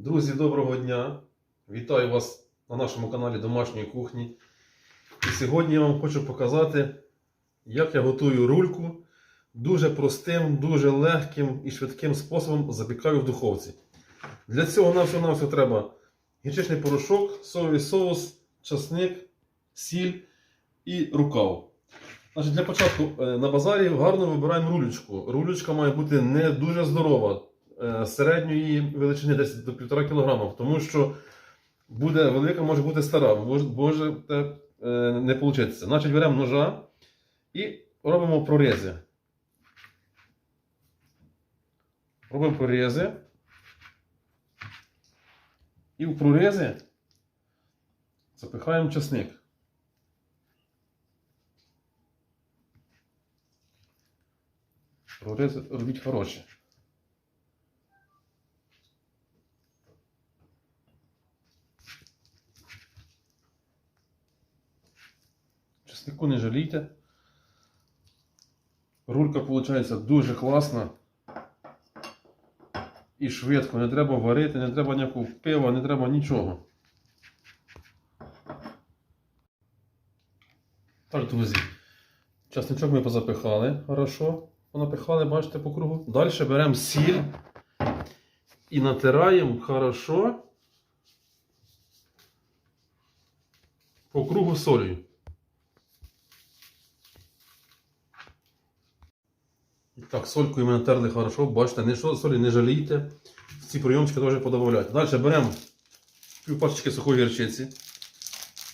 Друзі, доброго дня! Вітаю вас на нашому каналі Домашньої кухні. І сьогодні я вам хочу показати, як я готую рульку дуже простим, дуже легким і швидким способом запікаю в духовці. Для цього нам всього навсього треба гірчичний порошок, соєвий соус, часник, сіль і рукав. Значить, для початку е, на базарі гарно вибираємо рулечку. Рулечка має бути не дуже здорова, середньої величини десь до 1,5 кг, тому що буде велика, може бути стара, може, може е, не вийде. Значить, беремо ножа і робимо прорізи. Робимо прорізи. І в прорізи запихаємо часник. Прорізи робіть хороші. Чеснику не жалійте. Рулька виходить дуже класна. І швидко, не треба варити, не треба ніякого пива, не треба нічого. Так, друзі. Часничок ми позапихали, хорошо. Понапихали, бачите, по кругу. Далі беремо сіль і натираємо хорошо по кругу солью. Так, солькою ми натерли хорошо, бачите, не солі не жалійте. Ці прийомчики теж подобавляйте. Далі беремо пів пачечки сухої гірчиці.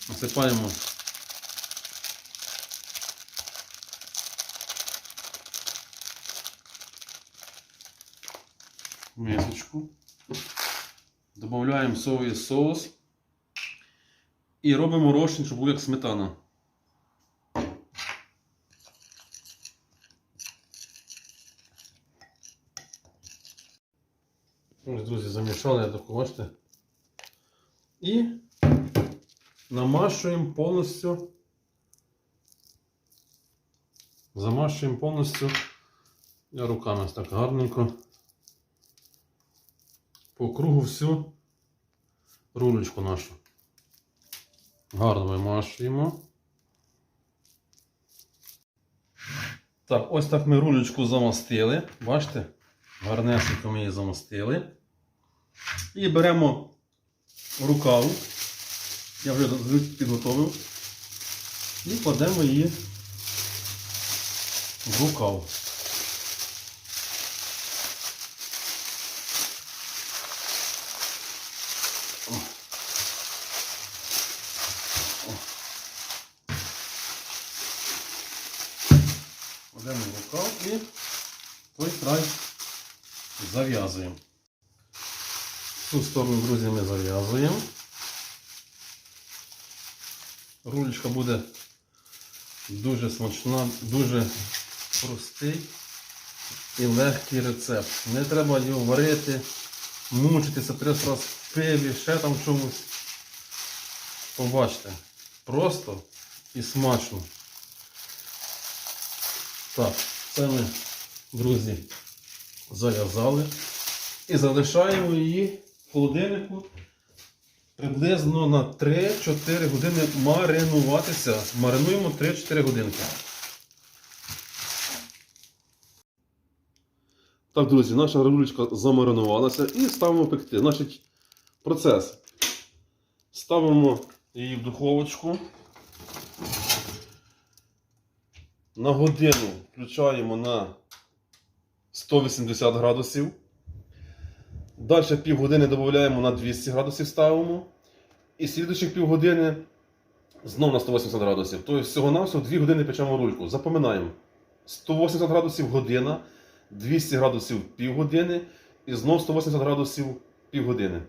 Насипаємо мисочку. Додаємо соєвий соус. І робимо розчин, щоб був як сметана. Друзі, замішали, я так бачите. І намашуємо повністю. Замашуємо повністю я руками ось так гарненько. По кругу всю рулечку нашу. Гарно вимашуємо. Так, ось так ми рулечку замастили. Бачите? Гарнесенько ми її замастили. І беремо рукаву. Я вже підготовив. І кладемо її в рукав. Кладемо в рукав і той край зав'язуємо. Цю сторону, друзі, ми зав'язуємо. Рулечка буде дуже смачна, дуже простий і легкий рецепт. Не треба його варити, мучитися трьох раз в пиві, ще там чомусь. Побачите, просто і смачно. Так, це ми, друзі, зав'язали. І залишаємо її в холодильнику приблизно на 3-4 години маринуватися. Маринуємо 3-4 годинки. Так, друзі, наша рулечка замаринувалася і ставимо пекти. Значить, процес. Ставимо її в духовочку. На годину включаємо на 180 градусів. Далі півгодини додаємо на 200 градусів ставимо. І слідуючих півгодини знову на 180 градусів. Тобто всього-навсього 2 години печемо рульку. Запам'ятаємо. 180 градусів година, 200 градусів півгодини і знову 180 градусів півгодини.